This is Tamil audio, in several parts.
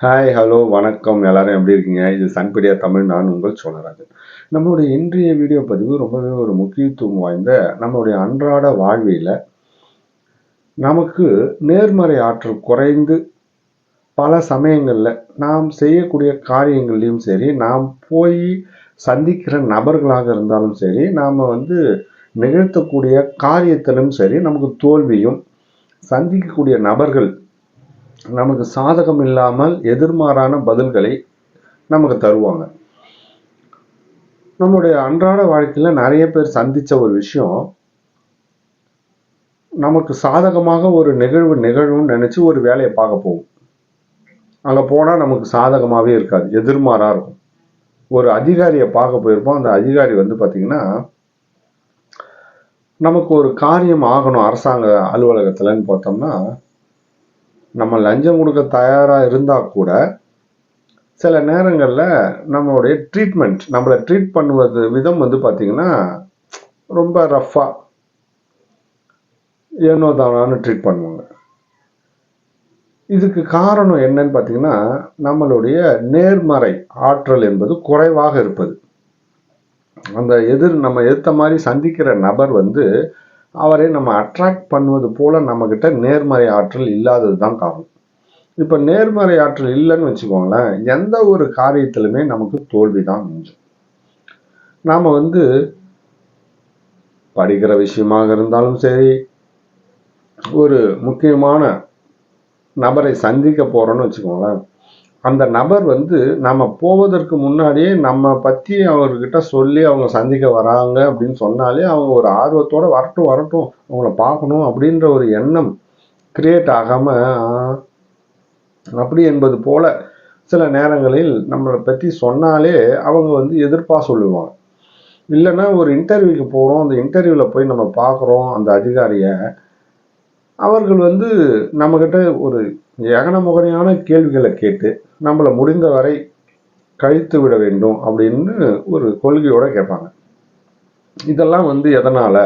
ஹாய் ஹலோ வணக்கம். எல்லாரும் எப்படி இருக்கீங்க? இது சன்படியா தமிழ். நான் உங்கள் சோழராஜன். நம்மளுடைய இன்றைய வீடியோ பதிவு ரொம்பவே ஒரு முக்கியத்துவம் வாய்ந்த நம்மளுடைய அன்றாட வாழ்வியல நமக்கு நேர்மறை ஆற்றல் குறைந்து பல சமயங்களில் நாம் செய்யக்கூடிய காரியங்கள்லையும் சரி நாம் போய் சந்திக்கிற நபர்களாக இருந்தாலும் சரி நாம் வந்து நிகழ்த்தக்கூடிய காரியத்திலும் சரி நமக்கு தோல்வியும் சந்திக்கக்கூடிய நபர்கள் நமக்கு சாதகம் இல்லாமல் எதிர்மாறான பதில்களை நமக்கு தருவாங்க. நம்முடைய அன்றாட வாழ்க்கையில் நிறைய பேர் சந்தித்த ஒரு விஷயம் நமக்கு சாதகமாக ஒரு நிகழ்வு நிகழும்னு நினச்சி ஒரு வேலையை பார்க்க போவோம் அங்கே போனால் நமக்கு சாதகமாகவே இருக்காது எதிர்மாறாக இருக்கும். ஒரு அதிகாரியை பார்க்க போயிருப்போம் அந்த அதிகாரி வந்து பார்த்திங்கன்னா நமக்கு ஒரு காரியம் ஆகணும் அரசாங்க அலுவலகத்தில்னு பார்த்தோம்னா நம்ம லஞ்சம் கொடுக்க தயாராக இருந்தால் கூட சில நேரங்களில் நம்மளுடைய ட்ரீட்மெண்ட் நம்மளை ட்ரீட் பண்ணுவது விதம் வந்து பார்த்திங்கன்னா ரொம்ப ரஃப்பாக ஏனோ தானான்னு ட்ரீட் பண்ணுவாங்க. இதுக்கு காரணம் என்னன்னு பார்த்தீங்கன்னா நம்மளுடைய நேர்மறை ஆற்றல் என்பது குறைவாக இருப்பது. அந்த எதிர் நம்ம எதிர்த்த மாதிரி சந்திக்கிற நபர் வந்து அவரை நம்ம அட்ராக்ட் பண்ணுவது போல நம்மக்கிட்ட நேர்மறை ஆற்றல் இல்லாதது தான் காரணம். இப்போ நேர்மறை ஆற்றல் இல்லைன்னு வச்சுக்கோங்களேன் எந்த ஒரு காரியத்திலுமே நமக்கு தோல்வி தான் மிஞ்சும் நாம் வந்து படிக்கிற விஷயமாக இருந்தாலும் சரி ஒரு முக்கியமான நபரை சந்திக்க போகிறோன்னு வச்சுக்கோங்களேன் அந்த நபர் வந்து நம்ம போவதற்கு முன்னாடியே நம்ம பற்றி அவர்கிட்ட சொல்லி அவங்க சந்திக்க வராங்க அப்படின்னு சொன்னாலே அவங்க ஒரு ஆர்வத்தோடு வரட்டும் வரட்டும் அவங்கள பார்க்கணும் அப்படின்ற ஒரு எண்ணம் கிரியேட் ஆகாமல் அப்படி என்பது போல சில நேரங்களில் நம்மளை பற்றி சொன்னாலே அவங்க வந்து எதிர்ப்பாக சொல்லுவாங்க. இல்லைன்னா ஒரு இன்டர்வியூக்கு போகிறோம் அந்த இன்டர்வியூவில் போய் நம்ம பார்க்குறோம் அந்த அதிகாரியை அவர்கள் வந்து நம்மக்கிட்ட ஒரு ஏகன முகனையான கேள்விகளை கேட்டு நம்மளை முடிந்த வரை கழித்து விட வேண்டும் அப்படின்னு ஒரு கொள்கையோடு கேட்பாங்க. இதெல்லாம் வந்து எதனால்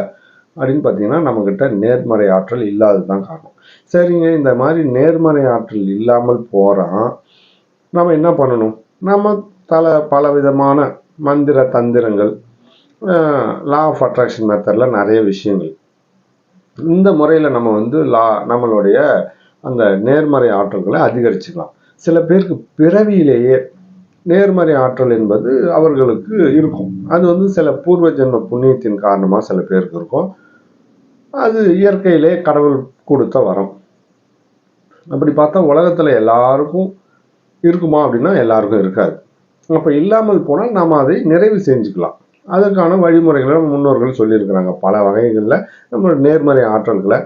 அப்படின்னு பார்த்தீங்கன்னா நம்மக்கிட்ட நேர்மறை ஆற்றல் இல்லாதது தான் காரணம். சரிங்க இந்த மாதிரி நேர்மறை ஆற்றல் இல்லாமல் போகிறான் நம்ம என்ன பண்ணணும்? நம்ம தல பல விதமான மந்திர தந்திரங்கள் லா ஆஃப் அட்ராக்ஷன் மெத்தடில் நிறைய விஷயங்கள். இந்த முறையில் நம்ம வந்து லா நம்மளுடைய அந்த நேர்மறை ஆற்றல்களை அதிகரிச்சுக்கலாம். சில பேருக்கு பிறவியிலேயே நேர்மறை ஆற்றல் என்பது அவர்களுக்கு இருக்கும். அது வந்து சில பூர்வ ஜென்ம புண்ணியத்தின் காரணமாக சில பேருக்கு இருக்கும். அது இயற்கையிலே கடவுள் கொடுத்த வரம். அப்படி பார்த்தா உலகத்தில் எல்லாருக்கும் இருக்குமா அப்படின்னா எல்லாருக்கும் இருக்காது. அப்போ இல்லாமல் போனால் நாம் அதை நிறைவு செஞ்சுக்கலாம். அதற்கான வழிமுறைகளை முன்னோர்கள் சொல்லியிருக்கிறாங்க. பல வகைகளில் நம்ம நேர்மறை ஆற்றல்களை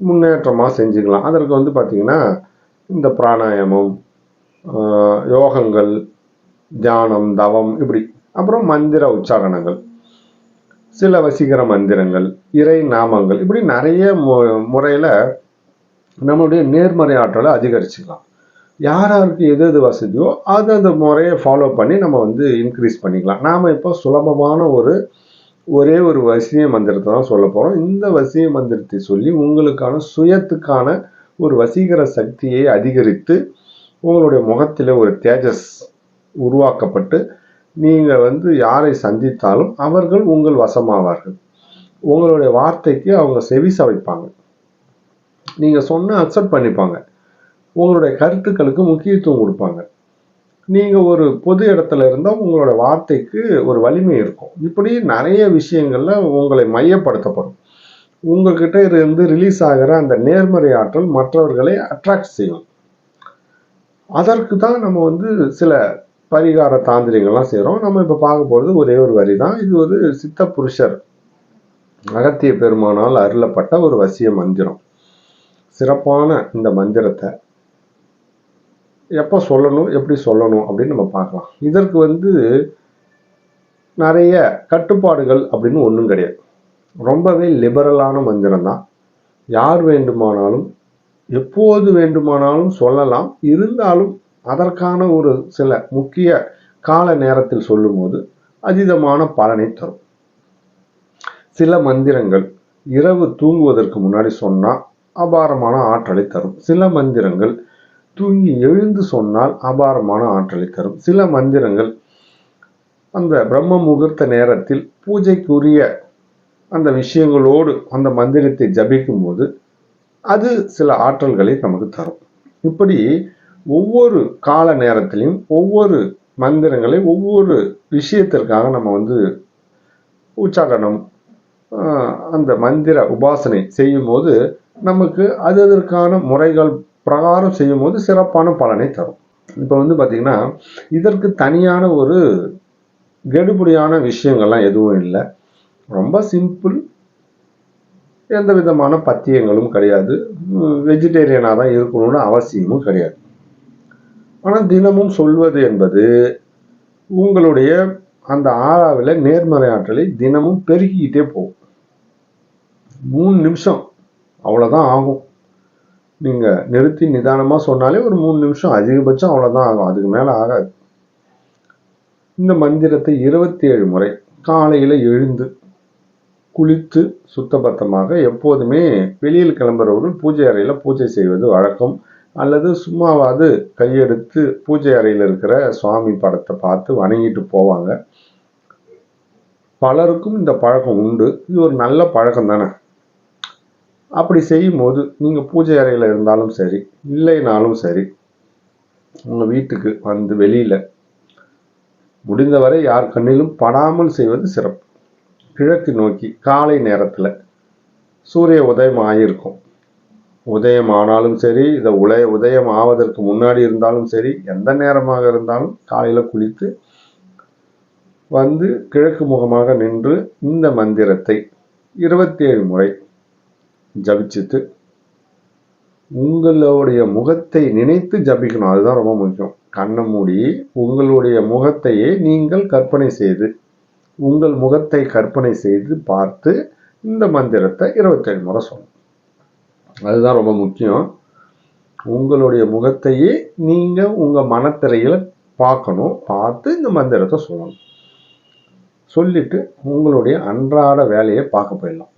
முன்னேற்றமாக செஞ்சுக்கலாம். அதற்கு வந்து பார்த்திங்கன்னா இந்த பிராணாயாமம் யோகங்கள் தியானம் தவம் இப்படி. அப்புறம் மந்திர உச்சாரணங்கள் சில வசீகர மந்திரங்கள் இறை நாமங்கள் இப்படி நிறைய மு முறையில் நம்மளுடைய நேர்மறை ஆற்றலை அதிகரிச்சுக்கலாம். யாராருக்கு எது எது வசதியோ அது அந்த முறையை ஃபாலோ பண்ணி நம்ம வந்து இன்க்ரீஸ் பண்ணிக்கலாம். நாம் இப்போ சுலபமான ஒரு ஒரே ஒரு வசிய மந்திரத்தை தான் சொல்ல போகிறோம் இந்த வசிய மந்திரத்தை சொல்லி உங்களுக்கான சுயத்துக்கான ஒரு வசீகர சக்தியை அதிகரித்து உங்களுடைய முகத்தில் ஒரு தேஜஸ் உருவாக்கப்பட்டு நீங்கள் வந்து யாரை சந்தித்தாலும் அவர்கள் உங்கள் வசமாவார்கள். உங்களுடைய வார்த்தைக்கு அவங்க செவி சவைப்பாங்க. நீங்கள் சொன்ன அக்செப்ட் பண்ணிப்பாங்க. உங்களுடைய கருத்துக்களுக்கு முக்கியத்துவம் கொடுப்பாங்க. நீங்கள் ஒரு பொது இடத்துல இருந்தால் உங்களோட வார்த்தைக்கு ஒரு வலிமை இருக்கும். இப்படி நிறைய விஷயங்களில் உங்களை மையப்படுத்தப்படும். உங்கள்கிட்ட இருந்து ரிலீஸ் ஆகிற அந்த நேர்மறை ஆற்றல் மற்றவர்களை அட்ராக்ட் செய்யும். அதற்கு தான் நம்ம வந்து சில பரிகார தாந்திரிகள்லாம் செய்கிறோம் நம்ம இப்போ பார்க்க போகிறது ஒரே ஒரு வரி தான் இது ஒரு சித்த புருஷர் அகத்திய பெருமானால் அருளப்பட்ட ஒரு வசிய மந்திரம். சிறப்பான இந்த மந்திரத்தை எப்போ சொல்லணும் எப்படி சொல்லணும் அப்படின்னு நம்ம பார்க்கலாம். இதற்கு வந்து நிறைய கட்டுப்பாடுகள் அப்படின்னு ஒன்றும் கிடையாது. ரொம்பவே லிபரலான மந்திரம் தான். யார் வேண்டுமானாலும் எப்போது வேண்டுமானாலும் சொல்லலாம். இருந்தாலும் அதற்கான ஒரு சில முக்கிய கால நேரத்தில் சொல்லும்போது அதீதமான பலனை தரும். சில மந்திரங்கள் இரவு தூங்குவதற்கு முன்னாடி சொன்னால் அபாரமான ஆற்றலை தரும். சில மந்திரங்கள் தூங்கி எழுந்து சொன்னால் அபாரமான ஆற்றலை தரும். சில மந்திரங்கள் அந்த பிரம்ம முகூர்த்த நேரத்தில் பூஜைக்குரிய அந்த விஷயங்களோடு அந்த மந்திரத்தை ஜபிக்கும் போது அது சில ஆற்றல்களை நமக்கு தரும். இப்படி ஒவ்வொரு கால நேரத்திலையும் ஒவ்வொரு மந்திரங்களை ஒவ்வொரு விஷயத்திற்காக நம்ம வந்து உச்சாரணம் அந்த மந்திர உபாசனை செய்யும் போது நமக்கு அது அதற்கான முறைகள் பிரகாரம் செய்யும் போது சிறப்பான பலனை தரும். இப்போ வந்து பார்த்திங்கன்னா இதற்கு தனியான ஒரு கெடுபடியான விஷயங்கள்லாம் எதுவும் இல்லை. ரொம்ப சிம்பிள் எந்த விதமான பத்தியங்களும் கிடையாது. வெஜிடேரியனாக தான் இருக்கணும்னு அவசியமும் கிடையாது. ஆனால் தினமும் சொல்வது என்பது உங்களுடைய அந்த ஆறாவில் நேர்மறை ஆற்றலை தினமும் பெருக்கிக்கிட்டே போகும். மூணு நிமிஷம் அவ்வளோதான் ஆகும். நீங்கள் நிறுத்தி நிதானமாக சொன்னாலே ஒரு மூணு நிமிஷம் அதிகபட்சம் அவ்வளோதான் ஆகும். அதுக்கு மேலே ஆகாது. இந்த மந்திரத்தை இருபத்தி ஏழு முறை காலையில் எழுந்து குளித்து சுத்தபத்தமாக எப்போதுமே வெளியில் கிளம்புறவர்கள் பூஜை அறையில் பூஜை செய்வது வழக்கம். அல்லது சும்மாவாது கையெடுத்து பூஜை அறையில் இருக்கிற சுவாமி படத்தை பார்த்து வணங்கிட்டு போவாங்க. பலருக்கும் இந்த பழக்கம் உண்டு. இது ஒரு நல்ல பழக்கம் தானே அப்படி செய்யும்போது நீங்கள் பூஜை அறையில் இருந்தாலும் சரி இல்லைனாலும் சரி உங்கள் வீட்டுக்கு வந்து வெளியில் முடிந்தவரை யார் கண்ணிலும் படாமல் செய்வது சிறப்பு. கிழக்கு நோக்கி காலை நேரத்தில் சூரிய உதயம் ஆகியிருக்கும். உதயம் ஆனாலும் சரி இதை உலய உதயம் ஆவதற்கு முன்னாடி இருந்தாலும் சரி எந்த நேரமாக இருந்தாலும் காலையில் குளித்து வந்து கிழக்கு முகமாக நின்று இந்த மந்திரத்தை இருபத்தி ஏழு முறை ஜபிச்சுட்டு உங்களுடைய முகத்தை நினைத்து ஜபிக்கணும். அதுதான் ரொம்ப முக்கியம். கண்ணை மூடி உங்களுடைய முகத்தையே நீங்கள் கற்பனை செய்து உங்கள் முகத்தை கற்பனை செய்து பார்த்து இந்த மந்திரத்தை இருபத்தேழு முறை சொல்லணும். அதுதான் ரொம்ப முக்கியம். உங்களுடைய முகத்தையே நீங்கள் உங்கள் மனத்திரையில் பார்க்கணும். பார்த்து இந்த மந்திரத்தை சொல்லணும். சொல்லிட்டு உங்களுடைய அன்றாட வேலையை பார்க்க போயிடலாம்.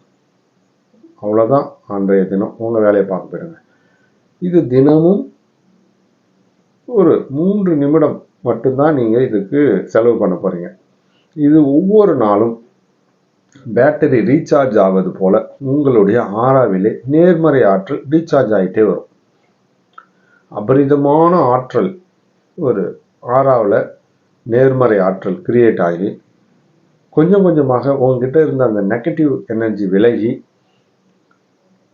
அவ்வளோதான் அன்றைய தினம். உங்கள் வேலையை பார்க்க போயிடுங்க இது தினமும் ஒரு மூன்று நிமிடம் மட்டும்தான் நீங்கள் இதுக்கு செலவு பண்ண போகிறீங்க இது ஒவ்வொரு நாளும் பேட்டரி ரீசார்ஜ் ஆவது போல உங்களுடைய ஆறாவிலே நேர்மறை ஆற்றல் ரீசார்ஜ் ஆகிட்டே வரும். அபரிதமான ஆற்றல் ஒரு ஆறாவில் நேர்மறை ஆற்றல் கிரியேட் ஆகி கொஞ்சம் கொஞ்சமாக உங்ககிட்ட இருந்த அந்த நெகட்டிவ் எனர்ஜி விலகி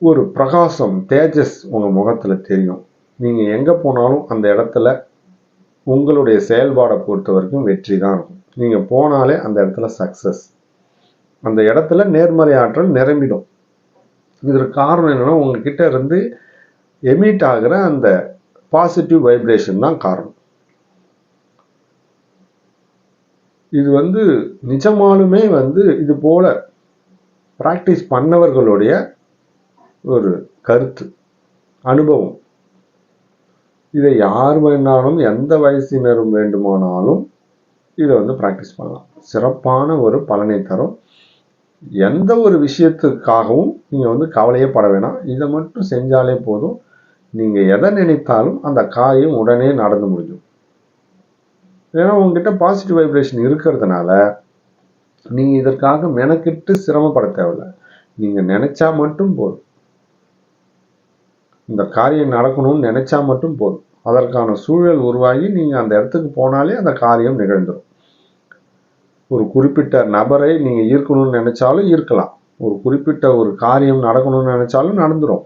ஒரு பிரகாசம் தேஜஸ் உங்கள் முகத்தில் தெரியும். நீங்கள் எங்கே போனாலும் அந்த இடத்துல உங்களுடைய செயல்பாடை பொறுத்த வரைக்கும் வெற்றி தான் இருக்கும். நீங்கள் போனாலே அந்த இடத்துல சக்ஸஸ் அந்த இடத்துல நேர்மறை ஆற்றல் நிரம்பிடும். இதற்கு காரணம் என்னென்னா உங்ககிட்ட இருந்து எமிட் ஆகிற அந்த பாசிட்டிவ் வைப்ரேஷன் தான் காரணம். இது வந்து நிஜமாலுமே வந்து இது போல ப்ராக்டிஸ் பண்ணவர்களுடைய ஒரு கருத்து அனுபவம். இதை யார் வேணாலும் எந்த வயசினரும் வேண்டுமானாலும் இதை வந்து ப்ராக்டிஸ் பண்ணலாம். சிறப்பான ஒரு பலனை தரும். எந்த ஒரு விஷயத்துக்காகவும் நீங்கள் வந்து கவலையே பட வேணாம். இதை மட்டும் செஞ்சாலே போதும். நீங்கள் எதை நினைத்தாலும் அந்த காரியம் உடனே நடந்து முடியும். ஏன்னா உங்ககிட்ட பாசிட்டிவ் வைப்ரேஷன் இருக்கிறதுனால நீங்கள் இதற்காக மெனக்கிட்டு சிரமப்பட தேவையில்லை. நீங்கள் நினச்சா மட்டும் போதும். இந்த காரியம் நடக்கணும்னு நினச்சா மட்டும் போதும். அதற்கான சூழல் உருவாகி நீங்கள் அந்த இடத்துக்கு போனாலே அந்த காரியம் நிகழ்ந்துடும் ஒரு குறிப்பிட்ட நபரை நீங்கள் ஈர்க்கணும்னு நினச்சாலும் ஈர்க்கலாம். ஒரு குறிப்பிட்ட ஒரு காரியம் நடக்கணும்னு நினச்சாலும் நடந்துடும்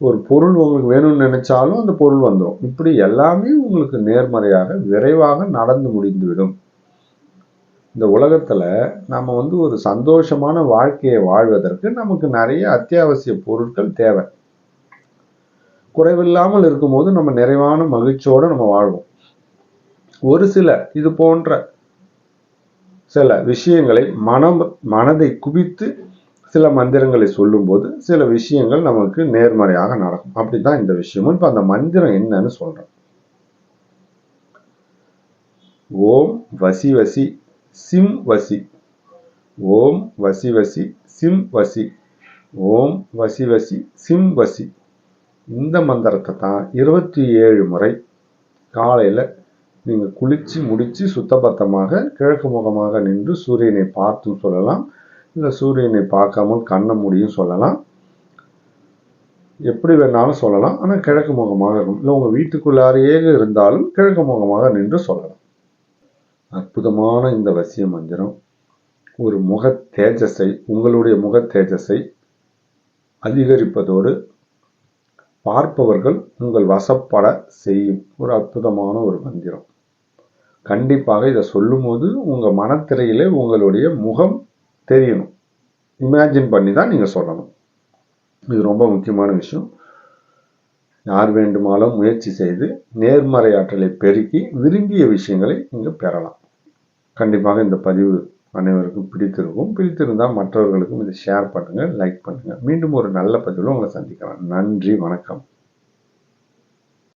ஒரு பொருள் உங்களுக்கு வேணும்னு நினச்சாலும் அந்த பொருள் வந்துடும் இப்படி எல்லாமே உங்களுக்கு நேர்மறையாக விரைவாக நடந்து முடிந்துவிடும். இந்த உலகத்தில் நம்ம வந்து ஒரு சந்தோஷமான வாழ்க்கையை வாழ்வதற்கு நமக்கு நிறைய அத்தியாவசிய பொருட்கள் தேவை. குறைவில்லாமல் இருக்கும்போது நம்ம நிறைவான மகிழ்ச்சியோடு நம்ம வாழ்வோம். ஒரு சில இது போன்ற சில விஷயங்களை மனம் மனதை குவித்து சில மந்திரங்களை சொல்லும்போது சில விஷயங்கள் நமக்கு நேர்மறையாக நடக்கும். அப்படிதான் இந்த விஷயமும். இப்போ அந்த மந்திரம் என்னன்னு சொல்கிறேன் ஓம் வசி வசி சிம் வசி. ஓம் வசி வசி சிம் வசி. ஓம் வசி வசி சிம் வசி. இந்த மந்திரத்தை தான் இருபத்தி ஏழு முறை காலையில் நீங்கள் குளித்து முடித்து சுத்தபத்தமாக கிழக்கு முகமாக நின்று சூரியனை பார்த்தும் சொல்லலாம். இல்லை சூரியனை பார்க்காமல் கண்ண முடியும் சொல்லலாம். எப்படி வேணாலும் சொல்லலாம். ஆனால் கிழக்கு முகமாக இருக்கும். இல்லை உங்கள் வீட்டுக்குள்ளாரையே இருந்தாலும் கிழக்கு முகமாக நின்று சொல்லலாம். அற்புதமான இந்த வசிய மந்திரம். ஒரு முக தேஜஸை உங்களுடைய முக தேஜஸை அதிகரிப்பதோடு பார்ப்பவர்கள் உங்கள் வசப்பட செய்யும் ஒரு அற்புதமான ஒரு மந்திரம். கண்டிப்பாக இதை சொல்லும்போது உங்கள் மனத்திரையிலே உங்களுடைய முகம் தெரியணும். இமேஜின் பண்ணி தான் நீங்கள் சொல்லணும். இது ரொம்ப முக்கியமான விஷயம். யார் வேண்டுமானாலும் முயற்சி செய்து நேர்மறை ஆற்றலை பெருக்கி விரும்பிய விஷயங்களை நீங்கள் பெறலாம். கண்டிப்பாக இந்த பதிவு அனைவருக்கும் பிடித்திருக்கும். பிடித்திருந்தால் மற்றவர்களுக்கும் இதை ஷேர் பண்ணுங்கள் லைக் பண்ணுங்கள் மீண்டும் ஒரு நல்ல பதிவில் உங்களை சந்திக்கலாம். நன்றி வணக்கம்.